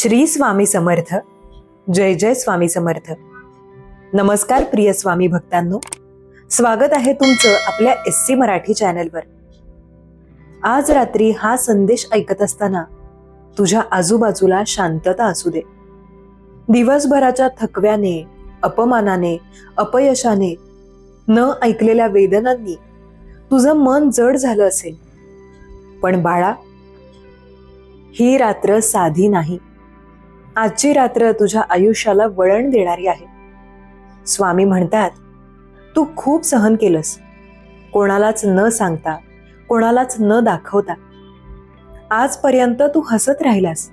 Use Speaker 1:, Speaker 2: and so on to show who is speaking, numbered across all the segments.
Speaker 1: श्री स्वामी समर्थ. जय जय स्वामी समर्थ. नमस्कार प्रिय स्वामी भक्तांनो. स्वागत आहे तुमचं आपल्या एस सी मराठी चॅनलवर. आज रात्री हा संदेश ऐकत असताना तुझ्या आजूबाजूला शांतता असू दे. दिवसभराच्या थकव्याने अपमानाने अपयशाने न ऐकलेल्या वेदनांनी तुझं मन जड झालं असेल. पण बाळा ही रात्र साधी नाही. आजची रात्र तुझ्या आयुष्याला वळण देणारी आहे. स्वामी म्हणतात तू खूप सहन केलंस. कोणालाच न सांगता कोणालाच न दाखवता. आजपर्यंत तू हसत राहिलास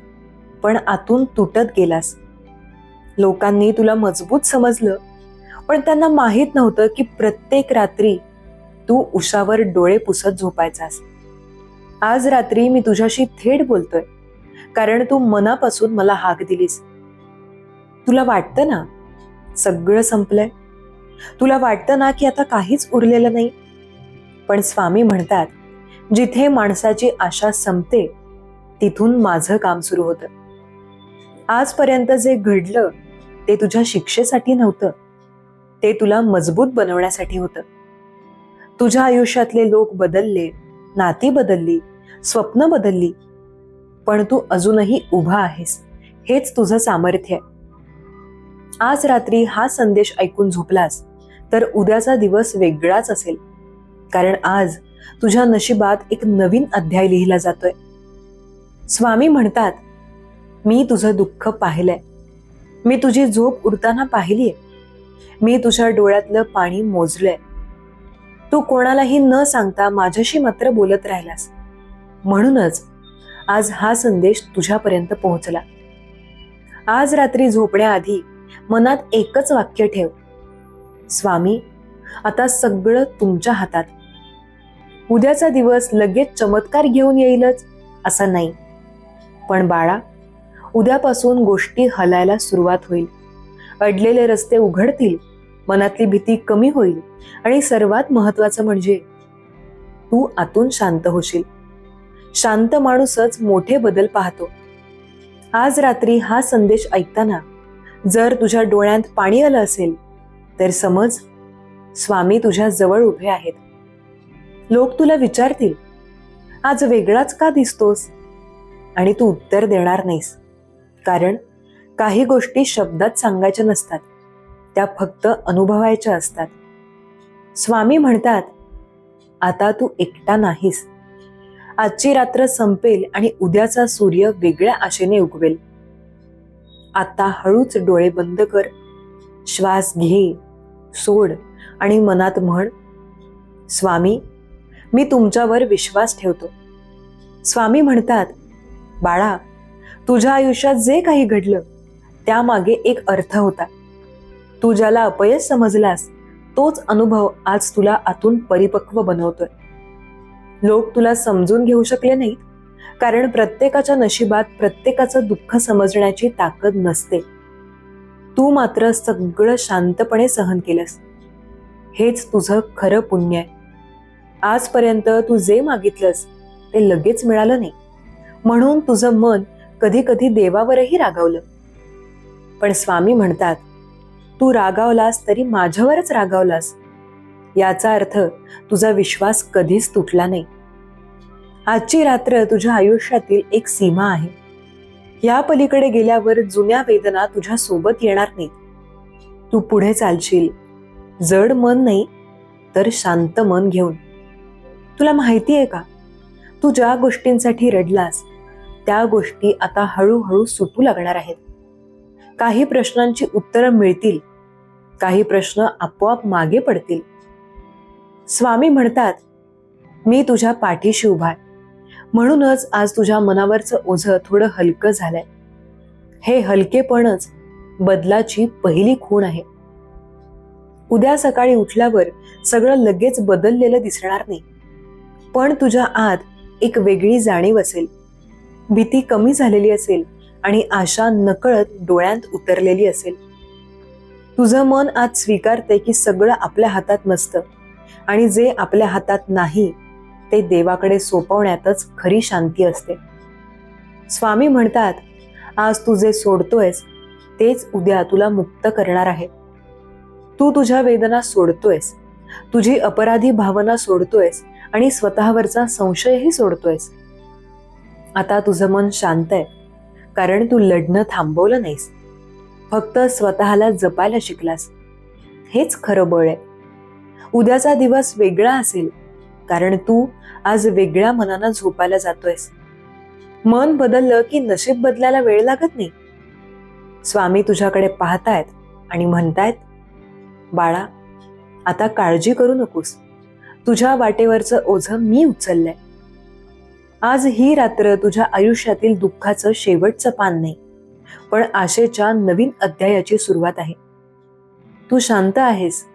Speaker 1: पण आतून तुटत गेलास. लोकांनी तुला मजबूत समजलं पण त्यांना माहीत नव्हतं की प्रत्येक रात्री तू उशावर डोळे पुसत झोपायचास. आज रात्री मी तुझ्याशी थेट बोलतोय. कारण तू मनापासून मला हाक दिलीस. तुला वाटतं ना सगळं संपलंय? तुला वाटतं ना की आता काहीच उरलेलं नाही? पण स्वामी म्हणतात जिथे माणसाची आशा संपते तिथून माझं काम सुरू होतं. आजपर्यंत जे घडलं ते तुझ्या शिक्षेसाठी नव्हतं. ते तुला मजबूत बनवण्यासाठी होतं. तुझ्या आयुष्यातले लोक बदलले नाती बदलली स्वप्न बदलली पण तू अजूनही उभा आहेस. हेच तुझं सामर्थ्य. आहे आज रात्री हा संदेश ऐकून झोपलास तर उद्याचा दिवस वेगळाच असेल. कारण आज तुझ्या नशिबात एक नवीन अध्याय लिहिला जातोय. स्वामी म्हणतात मी तुझं दुःख पाहिलंय. मी तुझी झोप उडताना पाहिलीय. मी तुझ्या डोळ्यातलं पाणी मोजलंय. तू कोणालाही न सांगता माझ्याशी मात्र बोलत राहिलास. म्हणूनच आज हा संदेश तुझ्यापर्यंत पोहोचला. आज रात्री झोपण्याआधी मनात एकच वाक्य ठेव. स्वामी आता सगळं तुमच्या हातात. उद्याचा दिवस लगेच चमत्कार घेऊन येईलच असा नाही. पण बाळा उद्यापासून गोष्टी हलायला सुरुवात होईल. अडलेले रस्ते उघडतील मनातली भीती कमी होईल आणि सर्वात महत्वाचं म्हणजे तू आतून शांत होशील. शांत माणूसच मोठे बदल पाहतो. आज रात्री हा संदेश ऐकताना जर तुझ्या डोळ्यात पाणी आलं असेल तर समज स्वामी तुझ्या जवळ उभे आहेत. लोक तुला विचारतील आज वेगळाच का दिसतोस? आणि तू उत्तर देणार नाहीस. कारण काही गोष्टी शब्दात सांगायच्या नसतात त्या फक्त अनुभवायच्या असतात. स्वामी म्हणतात आता तू एकटा नाहीस. आजची रात्र संपेल आणि उद्याचा सूर्य वेगळ्या आशेने उगवेल. आता हळूच डोळे बंद कर. श्वास घे सोड आणि मनात म्हण स्वामी मी तुमच्यावर विश्वास ठेवतो. स्वामी म्हणतात बाळा तुझ्या आयुष्यात जे काही घडलं त्यामागे एक अर्थ होता. तू ज्याला अपयश समजलास तोच अनुभव आज तुला आतून परिपक्व बनवतोय. लोक तुला समजून घेऊ शकले नाहीत. कारण प्रत्येकाच्या नशिबात प्रत्येकाचं दुःख समजण्याची ताकद नसते. तू मात्र सगळं शांतपणे सहन केलंस. हेच तुझं खरं पुण्य आहे. आजपर्यंत तू जे मागितलंस ते लगेच मिळालं नाही. म्हणून तुझं मन कधी कधी देवावरही रागावलं. पण स्वामी म्हणतात तू रागावलास तरी माझ्यावरच रागावलास. याचा अर्थ तुझा विश्वास कधीच तुटला नाही. आजची रात्र तुझ्या आयुष्यातील एक सीमा आहे. या पलीकडे गेल्यावर जुन्या वेदना तुझ्या सोबत येणार नाहीत. तू पुढे चालशील. जड मन नाही तर शांत मन घेऊन. तुला माहिती आहे का? तू ज्या गोष्टींसाठी रडलास त्या गोष्टी आता हळूहळू सुटू लागणार आहेत. काही प्रश्नांची उत्तरं मिळतील. काही प्रश्न आपोआप मागे पडतील. स्वामी म्हणतात मी तुझ्या पाठीशी उभा आहे. म्हणूनच आज तुझ्या मनावरचं ओझं थोडं हलकं झालंय. हे हलकेपणच बदलाची पहिली खूण आहे. उद्या सकाळी उठल्यावर सगळं लगेच बदललेलं दिसणार नाही. पण तुझ्या आत एक वेगळी जाणीव असेल. भीती कमी झालेली असेल आणि आशा नकळत डोळ्यात उतरलेली असेल. तुझं मन आज स्वीकारते की सगळं आपल्या हातात नसतं. आणि जे आपल्या हातात नाही ते देवाकडे सोपवण्यातच खरी शांती असते. स्वामी म्हणतात आज तू जे सोडतोयस तेच उद्या तुला मुक्त करणार आहे. तू तुझ्या वेदना सोडतोयस तुझी अपराधी भावना सोडतोयस आणि स्वतःवरचा संशयही सोडतोयस. आता तुझं मन शांत आहे कारण तू लढणं थांबवलं नाहीस. फक्त स्वतःला जपायला शिकलास. हेच खरं बळ आहे. उद्याचा दिवस वेगळा असेल. कारण तू आज वेगळ्या मनानं झोपायला जातोयस. मन बदललं की नशीब बदलायला वेळ लागत नाही. स्वामी तुझ्याकडे पाहतायत आणि म्हणतायत बाळा आता काळजी करू नकोस. तुझ्या वाटेवरचं ओझं मी उचललंय. आज ही रात्र तुझ्या आयुष्यातील दुःखाचं शेवटचं पान नाही पण आशेच्या नवीन अध्यायाची सुरुवात आहे. तू शांत आहेस.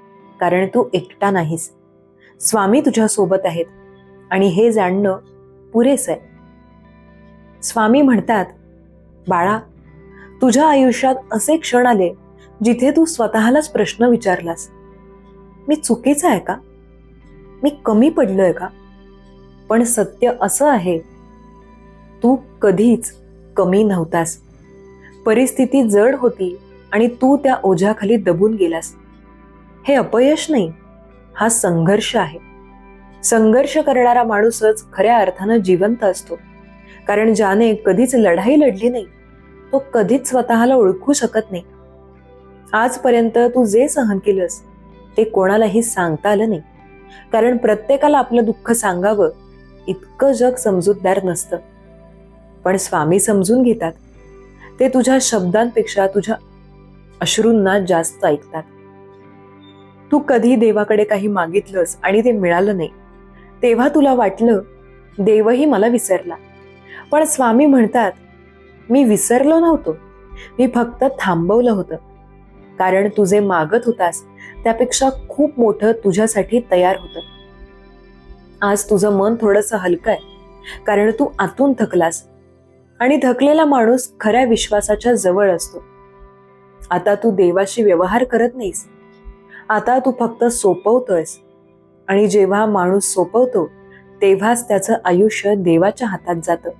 Speaker 1: कारण तू एकटा नाहीस. स्वामी तुझ्या सोबत आहेत आणि हे जाणणं पुरेस आहे. स्वामी म्हणतात बाळा तुझ्या आयुष्यात असे क्षण आले जिथे तू स्वतःलाच प्रश्न विचारलास. मी चुकीचा आहे का? मी कमी पडलोय का? पण सत्य असं आहे तू कधीच कमी नव्हतास. परिस्थिती जड होती आणि तू त्या ओझ्याखाली दबून गेलास. हे अपयश नाही हा संघर्ष आहे. संघर्ष करणारा माणूसच खऱ्या अर्थानं जिवंत असतो. कारण ज्याने कधीच लढाई लढली नाही तो कधीच स्वतःला ओळखू शकत नाही. आजपर्यंत तू जे सहन केलंस ते कोणालाही सांगता आलं नाही. कारण प्रत्येकाला आपलं दुःख सांगावं इतकं जग समजूतदार नसतं. पण स्वामी समजून घेतात. ते तुझ्या शब्दांपेक्षा तुझ्या अश्रूंना जास्त ऐकतात. तू कधी देवाकडे काही मागितलंस आणि ते मिळालं नाही. तेव्हा तुला वाटलं देवही मला विसरला. पण स्वामी म्हणतात मी विसरलो नव्हतो. मी फक्त थांबवलं होतं. कारण तू जे मागत होतास त्यापेक्षा खूप मोठं तुझ्यासाठी तयार होतं. आज तुझं मन थोडंसं हलकं आहे कारण तू आतून थकलास. आणि थकलेला माणूस खऱ्या विश्वासाच्या जवळ असतो. आता तू देवाशी व्यवहार करत नाहीस. आता तू फक्त सोपवतोयस. आणि जेव्हा माणूस सोपवतो तेव्हाच त्याचं आयुष्य देवाच्या हातात जातं.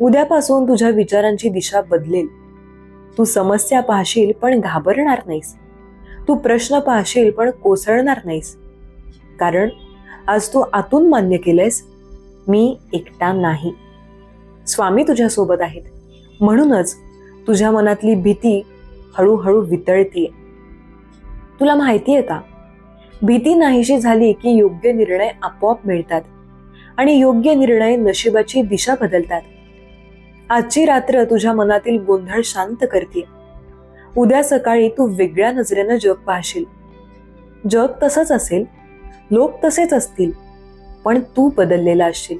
Speaker 1: उद्यापासून तुझ्या विचारांची दिशा बदलेल. तू समस्या पाहशील पण घाबरणार नाहीस. तू प्रश्न पाहशील पण कोसळणार नाहीस. कारण आज तू आतून मान्य केलंयस मी एकटा नाही. स्वामी तुझ्यासोबत आहेत. म्हणूनच तुझ्या मनातली भीती हळूहळू वितळतीये तुला माहिती आहे का? भीती नाहीशी झाली की योग्य निर्णय आपोआप मिळतात आणि योग्य निर्णय नशिबाची दिशा बदलतात. आजची रात्र तुझ्या मनातील गोंधळ शांत करते उद्या सकाळी तू वेगळ्या नजरेनं जग पाहशील. जग तसंच असेल लोक तसेच असतील पण तू बदललेला असशील.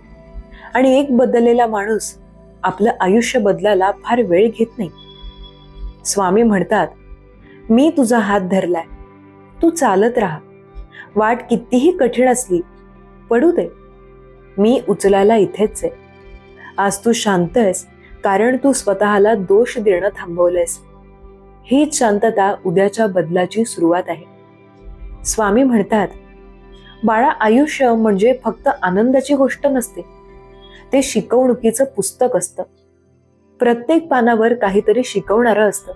Speaker 1: आणि एक बदललेला माणूस आपलं आयुष्य बदलायला फार वेळ घेत नाही. स्वामी म्हणतात मी तुझा हात धरलाय. तू चालत राहा. वाट कितीही कठीण असली पडू दे. मी उचलायला इथेच आहे. आज तू शांत आहेस कारण तू स्वतःला दोष देणं थांबवलंयस. हीच शांतता उद्याच्या बदलाची सुरुवात आहे. स्वामी म्हणतात बाळा आयुष्य म्हणजे फक्त आनंदाची गोष्ट नसते. ते शिकवणुकीचं पुस्तक असतं. प्रत्येक पानावर काहीतरी शिकवणारं असतं.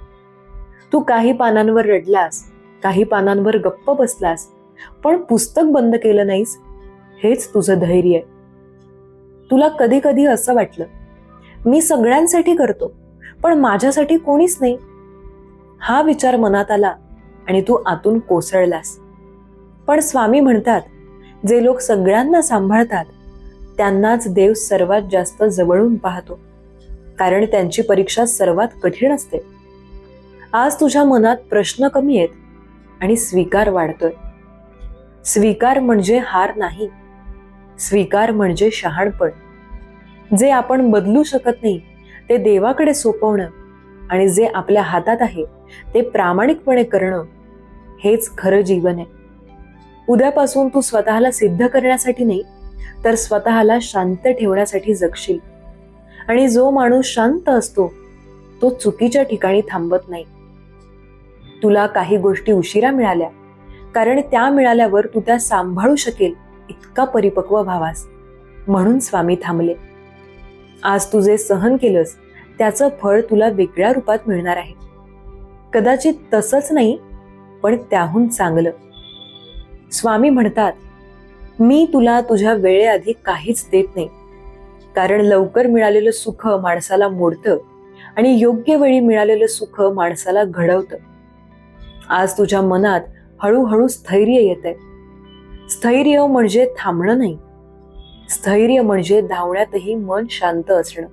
Speaker 1: तू काही पानांवर रडलास काही पानांवर गप्प बसलास? पण पुस्तक बंद केलं नाहीस? हेच तुझं धैर्य. आहे तुला कधी कधी असं वाटलं मी सगळ्यांसाठी करतो पण माझ्यासाठी कोणीच नाही? हा विचार मनात आला आणि तू आतून कोसळलास. पण स्वामी म्हणतात जे लोक सगळ्यांना सांभाळतात त्यांनाच देव सर्वात जास्त जवळून पाहतो कारण त्यांची परीक्षा सर्वात कठीण असते. आज तुझ्या मनात प्रश्न कमी आहेत आणि स्वीकार वाढतोय. स्वीकार म्हणजे हार नाही. स्वीकार म्हणजे शहाणपण. जे आपण बदलू शकत नाही ते देवाकडे सोपवणं आणि जे आपल्या हातात आहे ते प्रामाणिकपणे करणं हेच खरं जीवन आहे. उद्यापासून तू स्वतःला सिद्ध करण्यासाठी नाही तर स्वतःला शांत ठेवण्यासाठी जगशील. आणि जो माणूस शांत असतो तो चुकीच्या ठिकाणी थांबत नाही. तुला काही गोष्टी उशिरा मिळाल्या. कारण त्या मिळाल्यावर तू त्या सांभाळू शकेल इतका परिपक्व व्हावास म्हणून स्वामी थांबले. आज तू जे सहन केलंस त्याचं फळ तुला वेगळ्या रूपात मिळणार आहे. कदाचित तसंच नाही पण त्याहून चांगलं. स्वामी म्हणतात मी तुला तुझ्या वेळेआधी काहीच देत नाही. कारण लवकर मिळालेलं सुख माणसाला मोडतं आणि योग्य वेळी मिळालेलं सुख माणसाला घडवतं. आज तुझ्या मनात हळूहळू स्थैर्य येत आहे स्थैर्य म्हणजे थांबणं नाही. स्थैर्य म्हणजे धावण्यातही मन शांत असणं.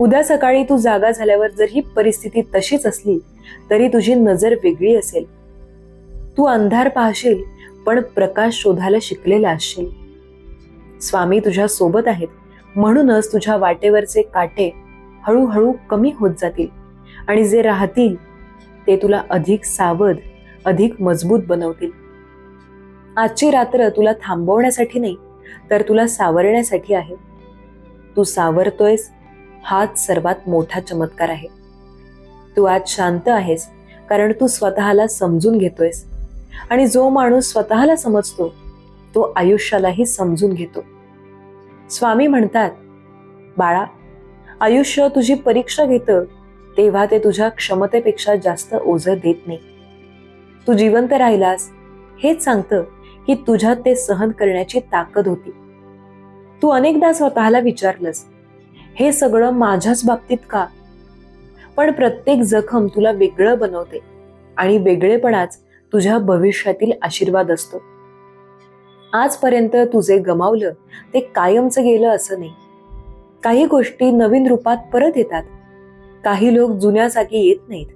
Speaker 1: उद्या सकाळी तू जागा झाल्यावर जर ही परिस्थिती तशीच असली तरी तुझी नजर वेगळी असेल. तू अंधार पाहशील पण प्रकाश शोधायला शिकलेला असशील. स्वामी तुझ्या सोबत आहेत म्हणूनच तुझ्या वाटेवरचे काटे हळूहळू कमी होत जातील आणि जे राहतील ते तुला अधिक सावध अधिक मजबूत बनवतील. आजची रात्र तुला थांबवण्यासाठी नाही तर तुला सावरण्यासाठी आहे. तू सावरतोयस हाच सर्वात मोठा चमत्कार आहे. तू आज शांत आहेस कारण तू स्वतःला समजून घेतोयस. आणि जो माणूस स्वतःला समजतो तो आयुष्यालाही समजून घेतो. स्वामी म्हणतात बाळा आयुष्य तुझी परीक्षा घेतं तेव्हा ते तुझ्या क्षमतेपेक्षा जास्त ओझं देत नाही. तू जिवंत राहिलास हेच सांगतं की तुझ्यात ते सहन करण्याची ताकद होती. तू अनेकदा स्वतःला विचारलंस हे सगळं माझ्याच बाबतीत का? पण प्रत्येक जखम तुला वेगळं बनवते आणि वेगळेपणाच तुझ्या भविष्यातील आशीर्वाद असतो. आजपर्यंत तुझे गमावलं ते कायमचं गेलं असं नाही. काही गोष्टी नवीन रूपात परत येतात काही लोक जुन्या जागी येत नाहीत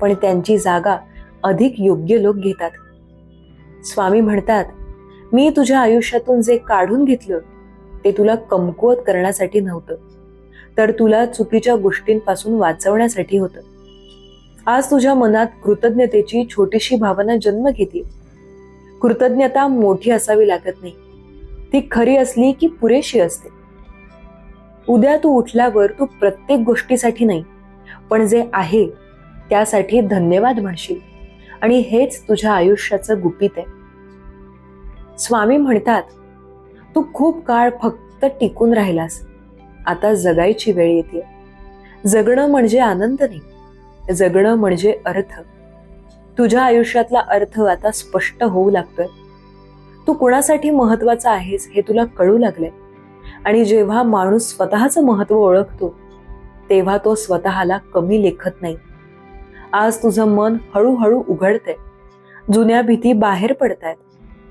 Speaker 1: पण त्यांची जागा अधिक योग्य लोक घेतात. स्वामी म्हणतात मी तुझ्या आयुष्यातून जे काढून घेतलं ते तुला कमकुवत करण्यासाठी नव्हतं तर तुला चुकीच्या गोष्टींपासून वाचवण्यासाठी होतं. आज तुझ्या मनात कृतज्ञतेची छोटीशी भावना जन्म घेते कृतज्ञता मोठी असावी लागत नाही. ती खरी असली की पुरेशी असते. उद्या तू उठल्यावर तू प्रत्येक गोष्टीसाठी नाही पण जे आहे त्यासाठी धन्यवाद म्हणशील. आणि हेच तुझ्या आयुष्याचं गुपित आहे. स्वामी म्हणतात तू खूप काळ फक्त टिकून राहिलास. आता जगायची वेळ येते. जगणं म्हणजे आनंद नाही जगणं म्हणजे अर्थ. तुझ्या आयुष्यातला अर्थ आता स्पष्ट होऊ लागतोय. तू कुणासाठी महत्त्वाचा आहेस हे तुला कळू लागलंय. आणि जेव्हा माणूस स्वतःचं महत्त्व ओळखतो तेव्हा तो स्वतःला कमी लेखत नाही. आज तुझं मन हळूहळू उघडतंय. जुन्या भीती बाहेर पडतायत.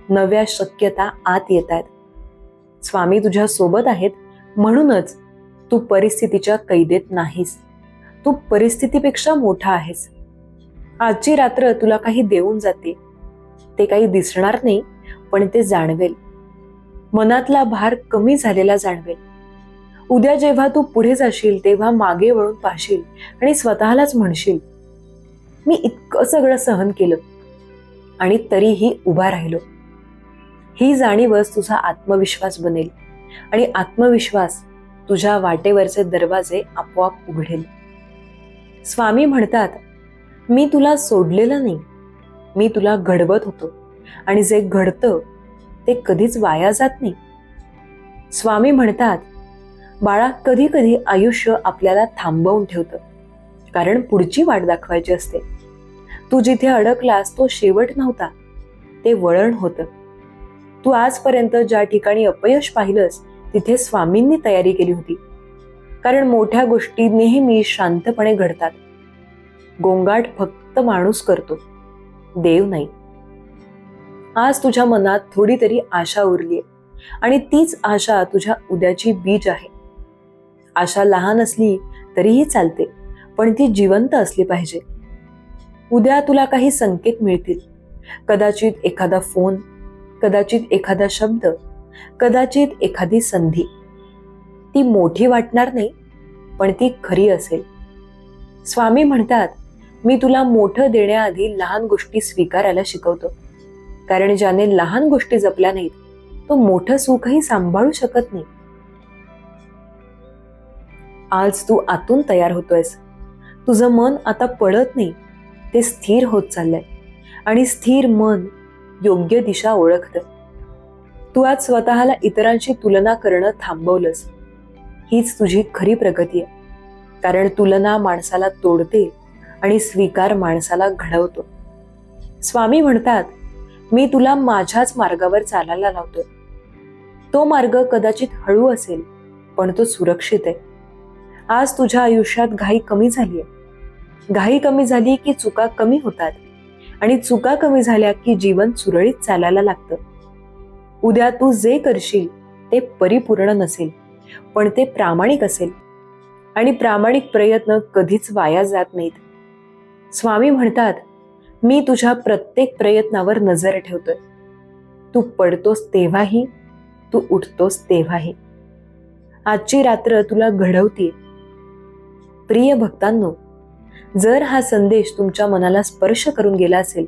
Speaker 1: नव्या शक्यता आत येत आहेत स्वामी तुझ्या सोबत आहेत. म्हणूनच तू परिस्थितीच्या कैदेत नाहीस. तू परिस्थितीपेक्षा मोठा आहेस. आजची रात्र तुला काही देऊन जाते. ते काही दिसणार नाही पण ते जाणवेल. मनातला भार कमी झालेला जाणवेल. उद्या जेव्हा तू पुढे जाशील तेव्हा मागे वळून पाहशील आणि स्वतःलाच म्हणशील मी इतकं सगळं सहन केलं आणि तरीही उभा राहिलो. ही जाणीवच तुझा आत्मविश्वास बनेल आणि आत्मविश्वास तुझ्या वाटेवरचे दरवाजे आपोआप उघडेल. स्वामी म्हणतात मी तुला सोडलेलं नाही मी तुला घडवत होतो आणि जे घडतं ते कधीच वाया जात नाही. स्वामी म्हणतात बाळा कधी कधी आयुष्य आपल्याला थांबवून ठेवतं. कारण पुढची वाट दाखवायची असते. तू जिथे अडकलास तो शेवट नव्हता. ते वळण होतं. तू आजपर्यंत ज्या ठिकाणी अपयश पाहिलंस तिथे स्वामींनी तयारी केली होती. कारण मोठ्या गोष्टी नेहमी शांतपणे घडतात. गोंगाट फक्त माणूस करतो. देव नाही. आज तुझ्या मनात थोडी तरी आशा उरली आणि तीच आशा तुझ्या उद्याची बीज आहे. आशा लहान असली तरीही चालते पण ती जिवंत असली पाहिजे. उद्या तुला काही संकेत मिळतील. कदाचित एखादा फोन कदाचित एखादा शब्द कदाचित एखादी संधी. ती मोठी वाटणार नाही पण ती खरी असेल. स्वामी म्हणतात मी तुला मोठं देण्याआधी लहान गोष्टी स्वीकारायला शिकवतो. कारण ज्याने लहान गोष्टी जपल्या नाहीत तो मोठं सुखही सांभाळू शकत नाही. आज तू आतून तयार होतोयस. तुझं मन आता पडत नाही. ते स्थिर होत चाललंय. आणि स्थिर मन योग्य दिशा ओळखतं. तू आज स्वतःला इतरांशी तुलना करणं थांबवलंस. हीच तुझी खरी प्रगती आहे. कारण तुलना माणसाला तोडते आणि स्वीकार माणसाला घडवतो. स्वामी म्हणतात मी तुला माझ्याच मार्गावर चालायला लावतोय. तो मार्ग कदाचित हळू असेल पण तो सुरक्षित आहे. आज तुझ्या आयुष्यात घाई कमी झाली आहे घाई कमी झाली की चुका कमी होतात. आणि चुका कमी झाल्या की जीवन सुरळीत चालायला लागतं. उद्या तू जे करशील ते परिपूर्ण नसेल पण ते प्रामाणिक असेल. आणि प्रामाणिक प्रयत्न कधीच वाया जात नाहीत. स्वामी म्हणतात मी तुझ्या प्रत्येक प्रयत्नावर नजर ठेवतोय. तू पडतोस तेव्हाही तू उठतोस तेव्हाही. आजची रात्र तुला घडवते प्रिय भक्तांनो जर हा संदेश तुमच्या मनाला स्पर्श करून गेला असेल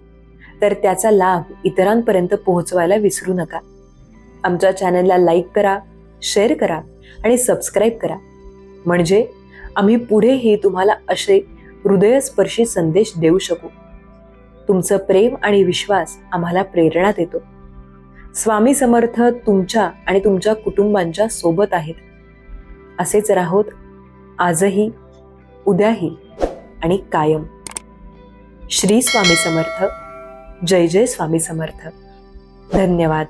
Speaker 1: तर त्याचा लाभ इतरांपर्यंत पोहोचवायला विसरू नका. आमच्या चॅनलला लाईक करा शेअर करा आणि सबस्क्राईब करा. म्हणजे आम्ही पुढेही तुम्हाला असे हृदयस्पर्शी संदेश देऊ शकू. तुमचं प्रेम आणि विश्वास आम्हाला प्रेरणा देतो. स्वामी समर्थ तुमच्या आणि तुमच्या कुटुंबांच्या सोबत आहेत. असेच राहोत आजही उद्याही आणि कायम. श्री स्वामी समर्थ. जय जय स्वामी समर्थ. धन्यवाद.